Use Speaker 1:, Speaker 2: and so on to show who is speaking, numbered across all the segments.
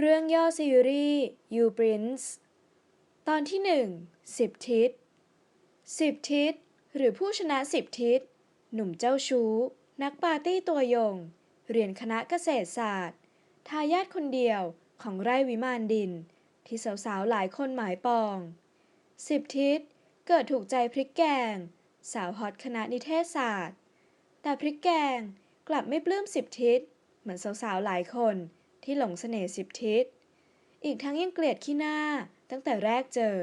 Speaker 1: เรื่องย่อซีรีส์ You Prince ตอนที่หนึ่งสิบทิศสิบทิศ หรือผู้ชนะสิบทิศ หนุ่มเจ้าชู้ นักปาร์ตี้ตัวยง เรียนคณะเกษตรศาสตร์ ทายาทคนเดียวของไร่วิมานดิน ที่สาวๆ หลายคนหมายปองสิบทิศ เกิดถูกใจพริกแกง สาวฮอตคณะนิเทศศาสตร์ แต่พริกแกงกลับไม่ปลื้มสิบทิศ เหมือนสาวๆ หลายคน ที่หลงเสน่ห์สิบทิศ อีกทั้งยังเกลียดขี้หน้าตั้งแต่แรกเจอ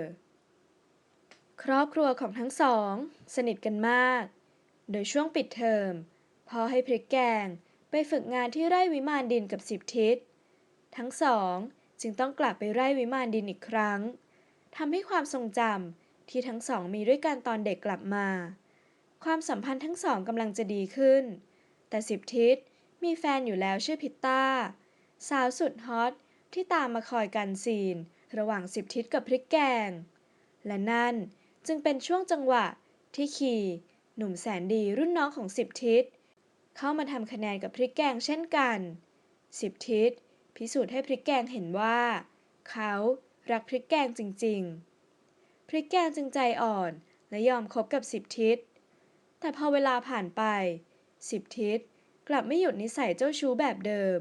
Speaker 1: ครอบครัวของทั้งสอง สนิทกันมาก โดยช่วงปิดเทอมพ่อให้พริกแกงไปฝึกงานที่ไร่วิมานดินกับสิบทิศ ทั้งสองจึงต้องกลับไปไร่วิมานดินอีกครั้งทำให้ความทรงจำที่ทั้งสองมีด้วยกันตอนเด็กกลับมา ความสัมพันธ์ทั้งสองกำลังจะดีขึ้น แต่สิบทิศมีแฟนอยู่แล้วชื่อพิตต้า สาวสุดฮอตที่ตามมาคอยกันซีน ระหว่างสิบทิศกับพริกแกง และนั่นจึงเป็นช่วงจังหวะที่คีหนุ่มแสนดีรุ่นน้องของสิบทิศ เข้ามาทำคะแนนกับพริกแกงเช่นกันสิบทิศ พิสูจน์ให้พริกแกงเห็นว่า เขารักพริกแกงจริง ๆ พริกแกงจึงใจอ่อนและยอมคบกับสิบทิศ แต่พอเวลาผ่านไปสิบทิศกลับไม่หยุดนิสัยเจ้าชู้แบบเดิม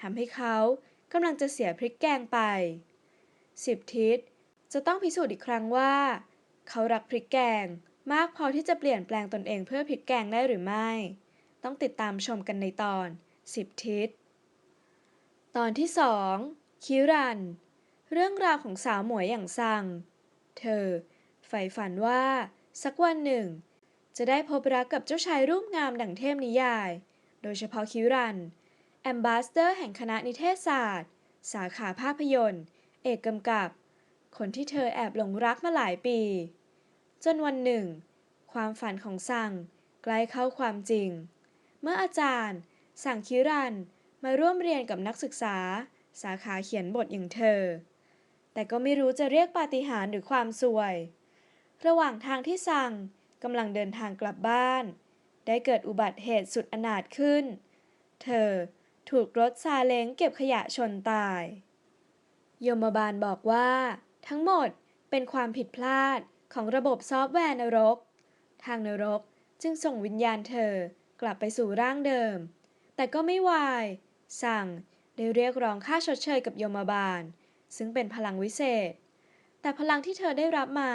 Speaker 1: ทำให้เขากำลังจะเสียพริกแกงไปสิบทิศจะต้องพิสูจน์อีกครั้งว่า เขารักพริกแกง มากพอที่จะเปลี่ยนแปลงตนเองเพื่อพริกแกงได้หรือไม่ ต้องติดตามชมกันในตอนสิบทิศ ตอนที่สองคิรัน เรื่องราวของสาวหมวยอย่างซัง เธอใฝ่ฝันว่า สักวันหนึ่ง จะได้พบรักกับเจ้าชายรูปงามดั่งเทพนิยาย โดยเฉพาะคิรัน แอมบาสเดอร์แห่งคณะนิเทศศาสตร์ สาขาภาพยนตร์ เอกกำกับ คนที่เธอแอบหลงรักมาหลายปี จนวันหนึ่ง ความฝันของซังใกล้เข้าความจริง เมื่ออาจารย์สั่งคิรันมาร่วมเรียนกับนักศึกษา สาขาเขียนบทอย่างเธอ แต่ก็ไม่รู้จะเรียกปาฏิหาริย์หรือความสวย ระหว่างทางที่ซังกำลังเดินทางกลับบ้าน ได้เกิดอุบัติเหตุสุดอนาถขึ้น เธอ ถูกรถซาเล้งเก็บขยะชนตาย โยมบาลบอกว่า ทั้งหมดเป็นความผิดพลาดของระบบซอฟต์แวร์นรก ทางนรกจึงส่งวิญญาณเธอกลับไปสู่ร่างเดิม แต่ก็ไม่วาย สั่งได้เรียกร้องค่าชดเชยกับโยมบาล ซึ่งเป็นพลังวิเศษ แต่พลังที่เธอได้รับมา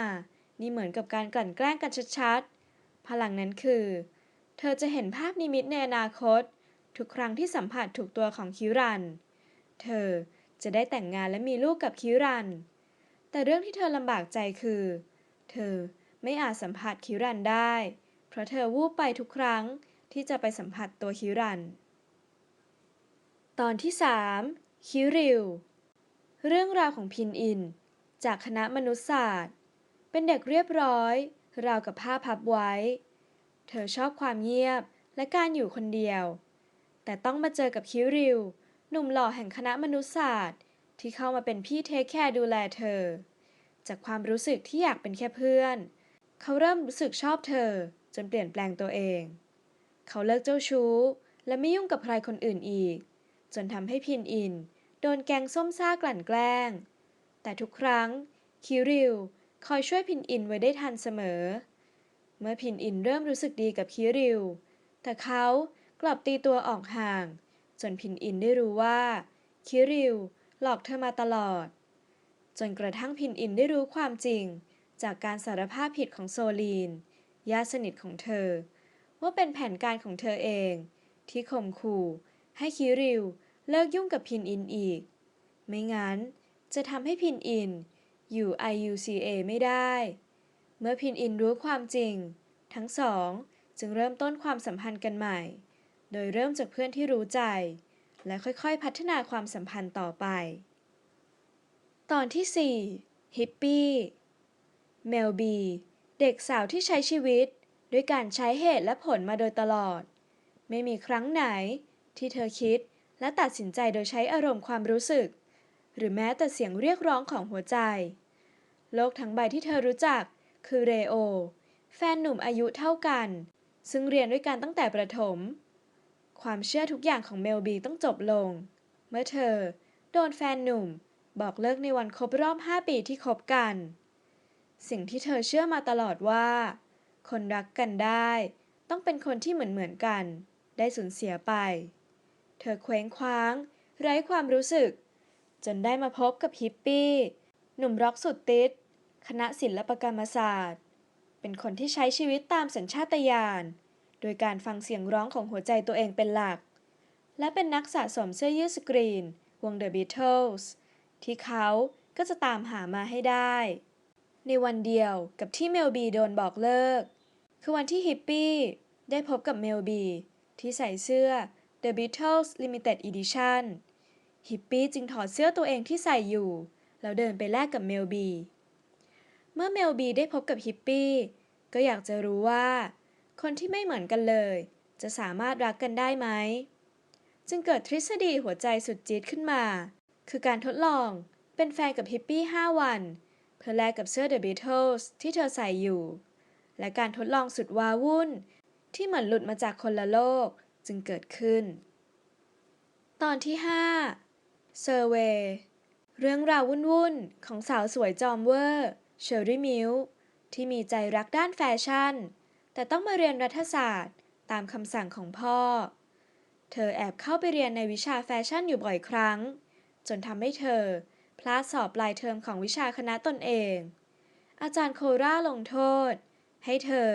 Speaker 1: นี่เหมือนกับการกลั่นแกล้งกันชัดๆ พลังนั้นคือ เธอจะเห็นภาพนิมิตในอนาคต ทุกครั้งที่สัมผัสถูกตัวของคิรัน เธอจะได้แต่งงานและมีลูกกับคิรัน แต่เรื่องที่เธอลำบากใจคือ เธอไม่อาจสัมผัสคิรันได้ เพราะเธอวูบไปทุกครั้งที่จะไปสัมผัสตัวคิรัน ตอนที่สามคิริว เรื่องราวของพินอิน จากคณะมนุษยศาสตร์ เป็นเด็กเรียบร้อย ราวกับผ้าพับไว้ เธอชอบความเงียบและการอยู่คนเดียว แต่ต้องมาเจอกับคิริว หนุ่มหล่อแห่งคณะมนุษยศาสตร์ ที่เข้ามาเป็นพี่เทคแคร์ดูแลเธอ จากความรู้สึกที่อยากเป็นแค่เพื่อน เขาเริ่มรู้สึกชอบเธอ จนเปลี่ยนแปลงตัวเอง เขาเลิกเจ้าชู้ และไม่ยุ่งกับใครคนอื่นอีก จนทำให้พินอิน โดนแกงส้มซ่ากลั่นแกล้ง แต่ทุกครั้งคิริวคอยช่วยพินอินไว้ได้ทันเสมอ เมื่อพินอินเริ่มรู้สึกดีกับคิริว แต่เขา กลับตีตัวออกห่าง จนพินอินได้รู้ว่า คิริวหลอกเธอมาตลอด จนกระทั่งพินอินได้รู้ความจริง จากการสารภาพผิดของโซลีนญาติสนิทของเธอ ว่าเป็นแผนการของเธอเอง ที่ข่มขู่ให้คิริวเลิกยุ่งกับพินอินอีก ไม่งั้นจะทำให้พินอินอยู่ IUCA ไม่ได้ เมื่อพินอินรู้ความจริง ทั้งสองจึงเริ่มต้นความสัมพันธ์กันใหม่ โดยเริ่มจากเพื่อนที่รู้ใจ และค่อยๆ พัฒนาความสัมพันธ์ต่อไป ตอนที่ 4 ฮิปปี้เมลบี เด็กสาวที่ใช้ชีวิต ด้วยการใช้เหตุและผลมาโดยตลอด ไม่มีครั้งไหนที่เธอคิดและตัดสินใจโดยใช้อารมณ์ความรู้สึก หรือแม้แต่เสียงเรียกร้องของหัวใจ โลกทั้งใบที่เธอรู้จัก คือเรโอ แฟนหนุ่มอายุเท่ากัน ซึ่งเรียนด้วยกันตั้งแต่ประถม ความเชื่อทุกอย่างของเมลบีต้องจบลง เมื่อเธอ โดนแฟนหนุ่ม บอกเลิกในวันครบรอบ 5 ปีที่คบกัน สิ่งที่เธอเชื่อมาตลอดว่า คนรักกันได้ ต้องเป็นคนที่เหมือนเหมือนๆกัน ได้สูญเสียไป เธอเคว้งคว้าง ไร้ความรู้สึก จนได้มาพบกับฮิปปี้ หนุ่มร็อกสุดติดคณะศิลปกรรมศาสตร์ เป็นคนที่ใช้ชีวิตตามสัญชาตญาณ โดยการฟังเสียงร้องของหัวใจตัวเองเป็นหลัก และเป็นนักสะสมเสื้อยืดสกรีน วง The Beatles ที่เขาก็จะตามหามาให้ได้ ในวันเดียวกับที่เมลบีโดนบอกเลิก คือวันที่ฮิปปี้ได้พบกับเมลบีที่ใส่เสื้อ The Beatles Limited Edition ฮิปปี้จึงถอดเสื้อตัวเองที่ใส่อยู่ แล้วเดินไปแลกกับเมลบี เมื่อเมลบีได้พบกับฮิปปี้ก็อยากจะรู้ว่า คนที่ไม่เหมือนกันเลย จะสามารถรักกันได้ไหม จึงเกิดทฤษฎีหัวใจสุดจี๊ดขึ้นมา คือการทดลองเป็นแฟนกับฮิปปี้ 5 วัน เพื่อแลกกับเสื้อ The Beatles ที่เธอใส่อยู่ และการทดลองสุดว้าวุ่น ที่เหมือนหลุดมาจากคนละโลกจึงเกิดขึ้น ตอนที่ 5 Survey เรื่องราววุ่นๆ ของสาวสวยจอมเวอร์ เชอร์รี่มิลที่มีใจรักด้านแฟชั่น แต่ต้องมาเรียนรัฐศาสตร์ตามคำสั่งของพ่อ เธอแอบเข้าไปเรียนในวิชาแฟชั่นอยู่บ่อยครั้ง จนทำให้เธอ พลาดสอบปลายเทอมของวิชาคณะตนเอง อาจารย์โคราลงโทษ ให้เธอ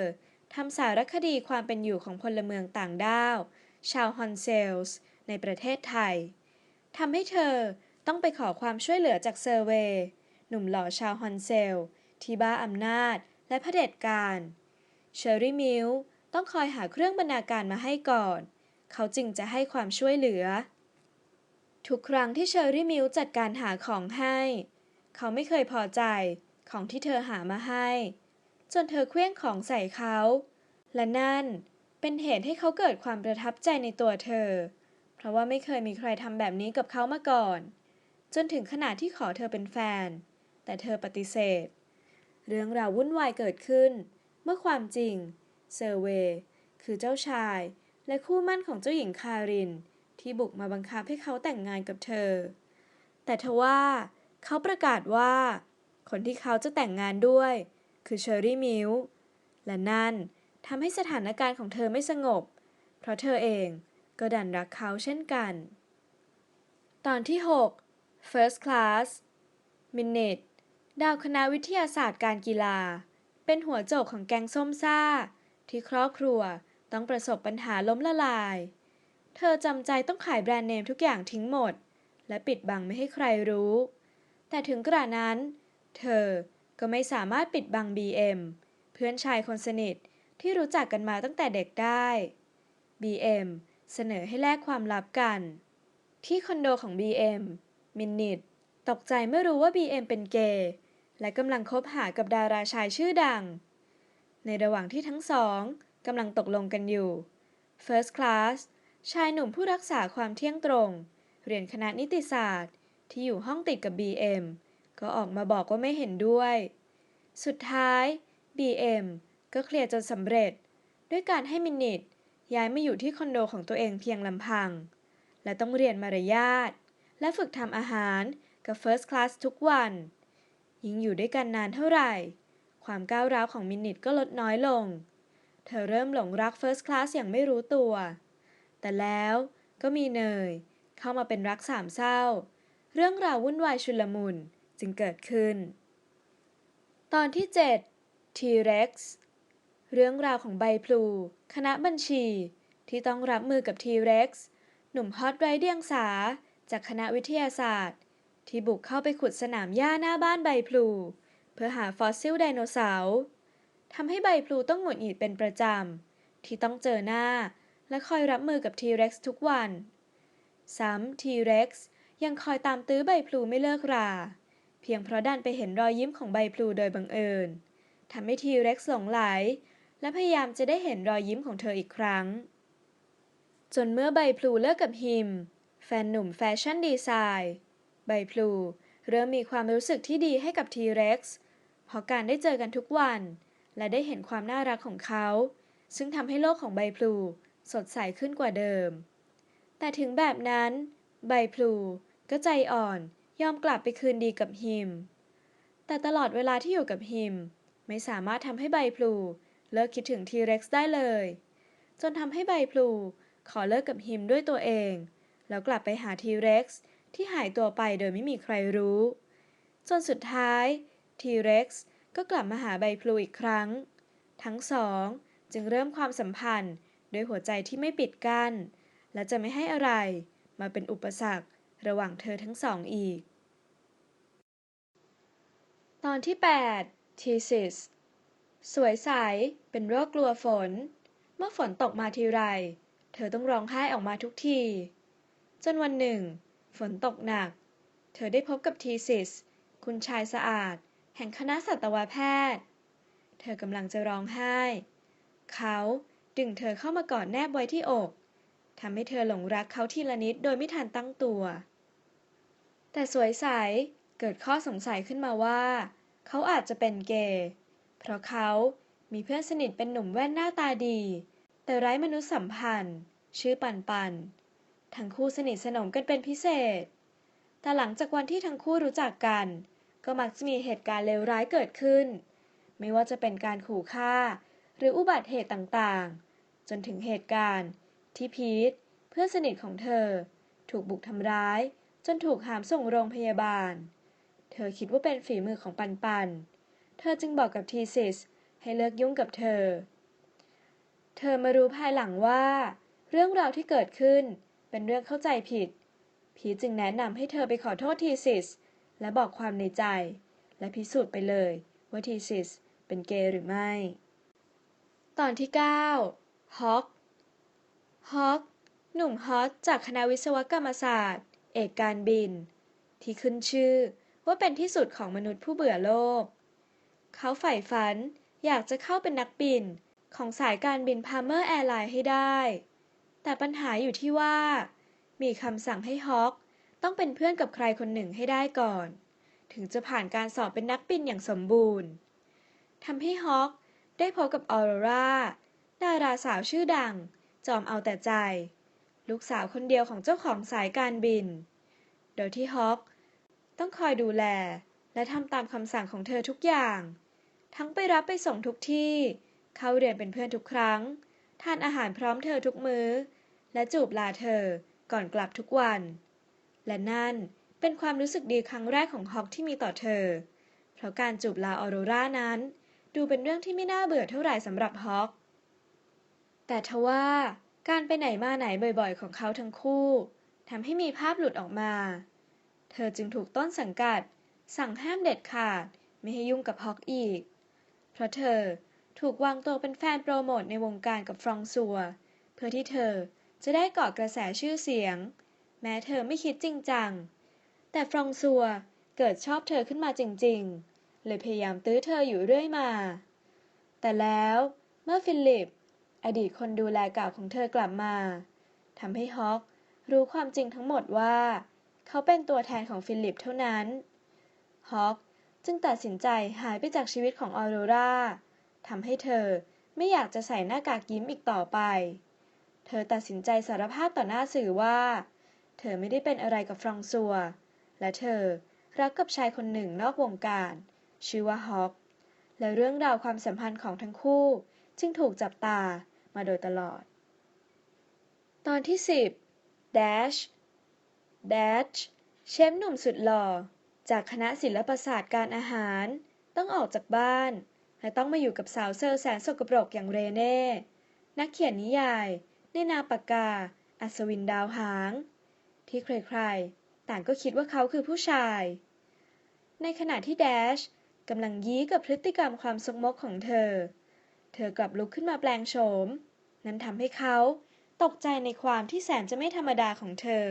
Speaker 1: ทำสารคดีความเป็นอยู่ของพลเมืองต่างด้าว ชาวฮอนเซลส์ในประเทศไทยทำให้เธอต้องไปขอความช่วยเหลือจากเซอร์เวย์หนุ่มหล่อชาวฮอนเซล ที่บ้าอำนาจและเผด็จการ เชอรี่มิลต้องคอยหาเครื่องบรรณาการมาให้ก่อน เขาจึงจะให้ความช่วยเหลือ ทุกครั้งที่เชอรี่มิลจัดการหาของให้ เขาไม่เคยพอใจของที่เธอหามาให้ จนเธอเคลี้ยงของใส่เขา และนั่นเป็นเหตุให้เขาเกิดความประทับใจในตัวเธอ เพราะว่าไม่เคยมีใครทำแบบนี้กับเขามาก่อน จนถึงขนาดที่ขอเธอเป็นแฟน แต่เธอปฏิเสธ เรื่องราววุ่นวายเกิดขึ้น มื่อความจริง เซอร์เวย์คือเจ้าชาย และคู่มั่นของเจ้าหญิงคาริน ที่บุกมาบังคับให้เขาแต่งงานกับเธอ แต่ทว่าเขาประกาศว่า คนที่เขาจะแต่งงานด้วย คือเชอรี่มิลและนั่นทำให้สถานการณ์ของเธอไม่สงบ เพราะเธอเองก็ดันรักเขาเช่นกัน ตอนที่ 6 First Class Minute ดาวคณะวิทยาศาสตร์การกีฬา เป็นหัวโจกของแกงส้มซ่า ที่ครอบครัวต้องประสบปัญหาล้มละลาย เธอจำใจต้องขายแบรนด์เนมทุกอย่างทิ้งหมด และปิดบังไม่ให้ใครรู้ แต่ถึงกระนั้น เธอก็ไม่สามารถปิดบัง BM เพื่อนชายคนสนิทที่รู้จักกันมาตั้งแต่เด็กได้ BM เสนอให้แลกความลับกัน ที่คอนโดของ BM มินนิตตกใจเมื่อรู้ว่า BM เป็นเกย์ และกำลังคบหากับดาราชายชื่อดัง ในระหว่างที่ทั้งสองกำลังตกลงกันอยู่ First Class ชายหนุ่มผู้รักษาความเที่ยงตรง เรียนคณะนิติศาสตร์ ที่อยู่ห้องติดกับ BM ก็ออกมาบอกว่าไม่เห็นด้วย สุดท้าย BM ก็เคลียร์จนสำเร็จ ด้วยการให้มินิตย้ายมาอยู่ที่คอนโดของตัวเองเพียงลำพัง และต้องเรียนมารยาท และฝึกทำอาหารกับ First Class ทุกวัน ยิ่งอยู่ด้วยกันนานเท่าไหร่ ความก้าวร้าวของมินิตก็ลดน้อยลง เธอเริ่มหลงรัก First Class อย่างไม่รู้ตัว แต่แล้วก็มีเนย เข้ามาเป็นรักสามเศร้า เรื่องราววุ่นวายชุลมุนจึงเกิดขึ้น ตอนที่ 7 T-Rex เรื่องราวของใบพลู คณะบัญชี ที่ต้องรับมือกับ T-Rex หนุ่มฮอตไร้เดียงสา จากคณะวิทยาศาสตร์ ที่บุกเข้าไปขุดสนามหญ้าหน้าบ้านใบพลู เพื่อหาฟอสซิลไดโนเสาร์ทำให้ใบพลูต้องหงุดหงิดเป็นประจำ ที่ต้องเจอหน้า และคอยรับมือกับ T-Rex ทุกวัน ซ้ำ T-Rex ยังคอยตามตื้อใบพลูไม่เลิกรา เพียงเพราะดันไปเห็นรอยยิ้มของใบพลูโดยบังเอิญทำให้ T-Rex หลงไหล และพยายามจะได้เห็นรอยยิ้มของเธออีกครั้ง จนเมื่อใบพลูเลิกกับฮิม แฟนหนุ่มแฟชั่นดีไซน์ ใบพลูเริ่มมีความรู้สึกที่ดีให้กับ T-Rex เพราะการได้เจอกันทุกวัน และได้เห็นความน่ารักของเขา ซึ่งทำให้โลกของใบพลูสดใสขึ้นกว่าเดิม แต่ถึงแบบนั้น ใบพลูก็ใจอ่อนยอมกลับไปคืนดีกับฮิม แต่ตลอดเวลาที่อยู่กับฮิม ไม่สามารถทำให้ใบพลูเลิกคิดถึงทีเร็กซ์ได้เลย จนทำให้ใบพลูขอเลิกกับฮิมด้วยตัวเอง แล้วกลับไปหาทีเร็กซ์ ที่หายตัวไปโดยไม่มีใครรู้ จนสุดท้ายทีเร็กซ์ก็กลับมาหาใบพลูอีกครั้ง ทั้งสองจึงเริ่มความสัมพันธ์ด้วยหัวใจที่ไม่ปิดกั้น และจะไม่ให้อะไรมาเป็นอุปสรรคระหว่างเธอทั้งสองอีก ตอนที่ 8 Thesis สวยใสเป็นโรคกลัวฝน เมื่อฝนตกมาทีไร เธอต้องร้องไห้ออกมาทุกที จนวันหนึ่ง ฝนตกหนัก เธอได้พบกับทีซิส คุณชายสะอาด แห่งคณะสัตวแพทย์ เธอกำลังจะร้องไห้ เขาดึงเธอเข้ามากอดแนบไว้ที่อกทำให้เธอหลงรักเขาทีละนิดโดยไม่ทันตั้งตัว แต่สวยใสเกิดข้อสงสัยขึ้นมาว่า เขาอาจจะเป็นเกย์เพราะเขามีเพื่อนสนิทเป็นหนุ่มแว่นหน้าตาดี แต่ไร้มนุษยสัมพันธ์ ชื่อปันปัน ทั้งคู่สนิทสนมกันเป็นพิเศษ แต่หลังจากวันที่ทั้งคู่รู้จักกัน ก็มักจะมีเหตุการณ์เลวร้ายเกิดขึ้น ไม่ว่าจะเป็นการขู่ฆ่า หรืออุบัติเหตุต่างๆ จนถึงเหตุการณ์ที่พีทเพื่อนสนิทของเธอ ถูกบุกทำร้าย จนถูกหามส่งโรงพยาบาล เธอคิดว่าเป็นฝีมือของปันปัน เธอจึงบอกกับทีซิสให้เลิกยุ่งกับเธอ เธอมารู้ภายหลังว่า เรื่องราวที่เกิดขึ้น เป็นเรื่องเข้าใจผิด พีทจึงแนะนำให้เธอไปขอโทษทีซิส และบอกความในใจ และพิสูจน์ไปเลยว่าทีซิสเป็นเกย์หรือไม่ ตอนที่ 9 ฮอก ฮอก หนุ่มฮอตจากคณะวิศวกรรมศาสตร์ เอกการบิน ที่ขึ้นชื่อว่าเป็นที่สุดของมนุษย์ผู้เบื่อโลก เขาใฝ่ฝันอยากจะเข้าเป็นนักบินของสายการบินพาเมอร์แอร์ไลน์ให้ได้ แต่ปัญหาอยู่ที่ว่า มีคำสั่งให้ฮอกต้องเป็นเพื่อนกับใครคนหนึ่งให้ได้ก่อน ถึงจะผ่านการสอบเป็นนักบินอย่างสมบูรณ์ทำให้ฮอกได้พบกับออโรราดาราสาวชื่อดัง จอมเอาแต่ใจ ลูกสาวคนเดียวของเจ้าของสายการบิน โดยที่ฮอกต้องคอยดูแลและทำตามคำสั่งของเธอทุกอย่าง ทั้งไปรับไปส่งทุกที่ เข้าเรียนเป็นเพื่อนทุกครั้ง ทานอาหารพร้อมเธอทุกมื้อ และจูบลาเธอก่อนกลับทุกวัน และนั่นเป็นความรู้สึกดีครั้งแรกของฮอกที่มีต่อเธอ เพราะการจูบลาออโรรานั้น ดูเป็นเรื่องที่ไม่น่าเบื่อเท่าไหร่สำหรับฮอกแต่ทว่าการไปไหนมาไหนบ่อยๆ ของเขาทั้งคู่ทำให้มีภาพหลุดออกมา เธอจึงถูกต้นสังกัด สั่งห้ามเด็ดขาดไม่ให้ยุ่งกับฮอกอีก เพราะเธอถูกวางตัวเป็นแฟนโปรโมทในวงการกับฟรองซัว เพื่อที่เธอ จะได้เกาะกระแสชื่อเสียง แม้เธอไม่คิดจริงจัง แต่ฟรองซัวเกิดชอบเธอขึ้นมาจริงๆ เลยพยายามตื้อเธออยู่เรื่อยมา แต่แล้วเมื่อฟิลิป อดีตคนดูแลเก่าของเธอกลับมาทำให้ฮอกรู้ความจริงทั้งหมดว่า เขาเป็นตัวแทนของฟิลิปเท่านั้น ฮอกจึงตัดสินใจหายไปจากชีวิตของออโรราทำให้เธอไม่อยากจะใส่หน้ากากยิ้มอีกต่อไป เธอตัดสินใจสารภาพต่อหน้าสื่อว่า เธอไม่ได้เป็นอะไรกับฟรองซัว และเธอรักกับชายคนหนึ่งนอกวงการ ชื่อว่าฮอกและเรื่องราวความสัมพันธ์ของทั้งคู่ จึงถูกจับตามาโดยตลอด ตอนที่ 10 Dash Dash เชฟหนุ่มสุดหล่อ จากคณะศิลปศาสตร์การอาหาร ต้องออกจากบ้าน และต้องมาอยู่กับสาวเซอร์แสนสกปรกอย่างเรเน่ นักเขียนนิยาย ในนามปากกา อัศวินดาวหาง ที่ใครๆ ต่างก็คิดว่าเขาคือผู้ชาย ในขณะที่แดชกำลังยี้กับพฤติกรรมความสกมกของเธอ เธอกลับลุกขึ้นมาแปลงโฉม นั้นทำให้เขาตกใจในความที่แสนจะไม่ธรรมดาของเธอ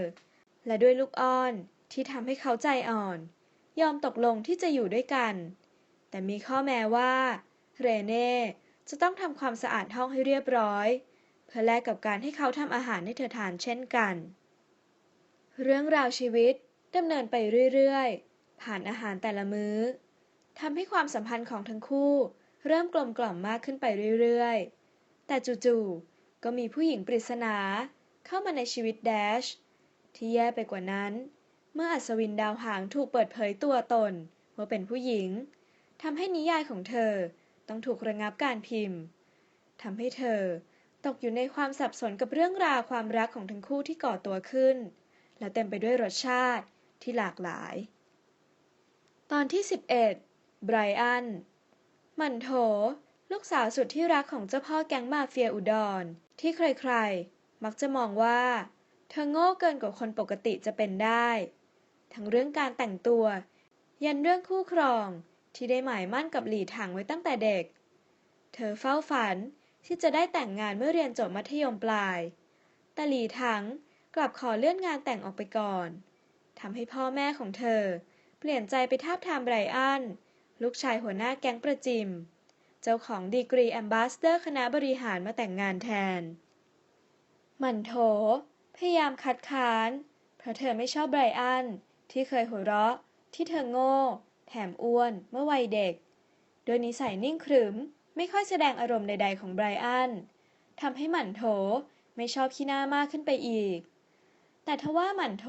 Speaker 1: และด้วยลูกอ้อนที่ทำให้เขาใจอ่อน ยอมตกลงที่จะอยู่ด้วยกัน แต่มีข้อแม้ว่า เรเน่จะต้องทำความสะอาดห้องให้เรียบร้อย เพื่อแลกกับการให้เขาทำอาหารให้เธอทานเช่นกัน เรื่องราวชีวิตดำเนินไปเรื่อยๆ ผ่านอาหารแต่ละมื้อทำให้ความสัมพันธ์ของทั้งคู่ เริ่มกลมกล่อมมากขึ้นไปเรื่อยๆ แต่จู่ๆ ก็มีผู้หญิงปริศนา เข้ามาในชีวิตแดช ที่แย่ไปกว่านั้น เมื่ออัศวินดาวหางถูกเปิดเผยตัวตนว่าเป็นผู้หญิงทำให้นิยายของเธอต้องถูกระงับการพิมพ์ทำให้เธอ ตกอยู่ในความสับสนกับเรื่องราวความรักของทั้งคู่ที่ก่อตัวขึ้น และเต็มไปด้วยรสชาติที่หลากหลาย ตอนที่ 11ไบรอันมันโถ ลูกสาวสุดที่รักของเจ้าพ่อแก๊งมาเฟียอุดร ที่ใครๆ มักจะมองว่า เธอโง่เกินกว่าคนปกติจะเป็นได้ ทั้งเรื่องการแต่งตัว ยันเรื่องคู่ครองที่ได้หมายมั่นกับหลีถังไว้ตั้งแต่เด็ก เธอเฝ้าฝัน ที่จะได้แต่งงานเมื่อเรียนจบมัธยมปลาย แต่หลีถังกลับขอเลื่อนงานแต่งออกไปก่อนทำให้พ่อแม่ของเธอ เปลี่ยนใจไปทาบทามไบรอัน ลูกชายหัวหน้าแก๊งประจิม เจ้าของดีกรีแอมบาสเดอร์คณะบริหารมาแต่งงานแทน มันโถ พยายามคัดค้าน เพราะเธอไม่ชอบไบรอัน ที่เคยหัวเราะ ที่เธอโง่ แถมอ้วน เมื่อวัยเด็ก โดยนิสัยนิ่งขรึม ไม่ค่อยแสดงอารมณ์ใด ๆ ของไบรอันทำให้หมันโถไม่ชอบขี้หน้ามากขึ้นไปอีก แต่ทว่าหมันโถ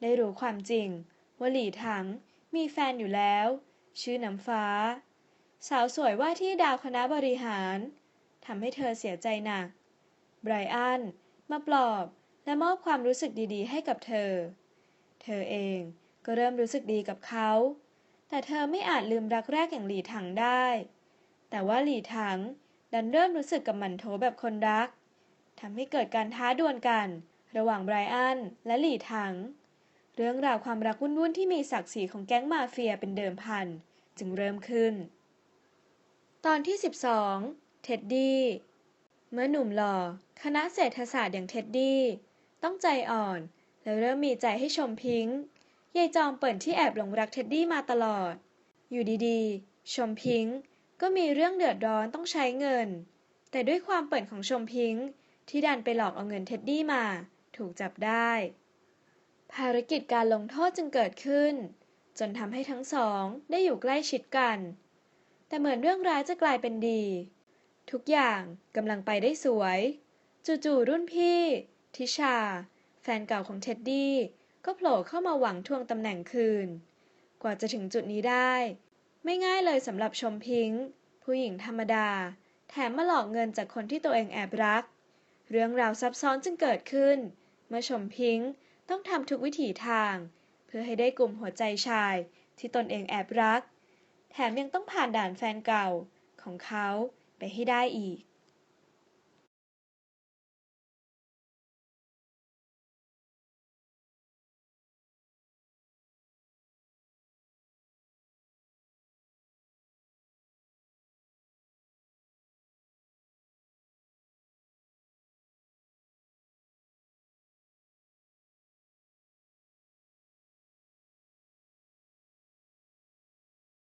Speaker 1: ได้รู้ความจริงว่าหลี่ถังมีแฟนอยู่แล้ว ชื่อน้ำฟ้า สาวสวยว่าที่ดาวคณะบริหารทำให้เธอเสียใจหนัก ไบรอันมาปลอบและมอบความรู้สึกดีๆ ให้กับเธอ เธอเองก็เริ่มรู้สึกดีกับเขา แต่เธอไม่อาจลืมรักแรกอย่างหลีถังได้ แต่ว่าหลี่ถังดันเริ่มรู้สึกกับหมันโถแบบคนรักทำให้เกิดการท้าดวลกัน ระหว่างไบรอันและหลี่ถัง เรื่องราวความรักวุ่นๆที่มีศักดิ์ศรีของแก๊งมาเฟียเป็นเดิมพัน จึงเริ่มขึ้น ตอนที่ 12 เท็ดดี้ เมื่อหนุ่มหล่อ คณะเศรษฐศาสตร์อย่างเท็ดดี้ ต้องใจอ่อน และเริ่มมีใจให้ชมพิงค์ยายจอมเปิ่นที่แอบหลงรักเท็ดดี้มาตลอด อยู่ดีๆ ชมพิงค์ ก็มีเรื่องเดือดร้อนต้องใช้เงิน แต่ด้วยความเปิ่นของชมพิงค์ที่ดันไปหลอกเอาเงินเท็ดดี้มา ถูกจับได้ ภารกิจการลงโทษจึงเกิดขึ้น จนทำให้ทั้งสองได้อยู่ใกล้ชิดกัน แต่เหมือนเรื่องร้ายจะกลายเป็นดี ทุกอย่างกำลังไปได้สวย จู่ๆรุ่นพี่ ทิชา แฟนเก่าของเท็ดดี้ก็โผล่เข้ามาหวังทวงตำแหน่งคืน กว่าจะถึงจุดนี้ได้ ไม่ง่ายเลยสำหรับชมพิงค์ ผู้หญิงธรรมดา แถมมาหลอกเงินจากคนที่ตัวเองแอบรัก เรื่องราวซับซ้อนจึงเกิดขึ้น เมื่อชมพิงค์ต้องทำทุกวิถีทาง เพื่อให้ได้กลุ่มหัวใจชายที่ตนเองแอบรัก แถมยังต้องผ่านด่านแฟนเก่าของเขาไปให้ได้อีก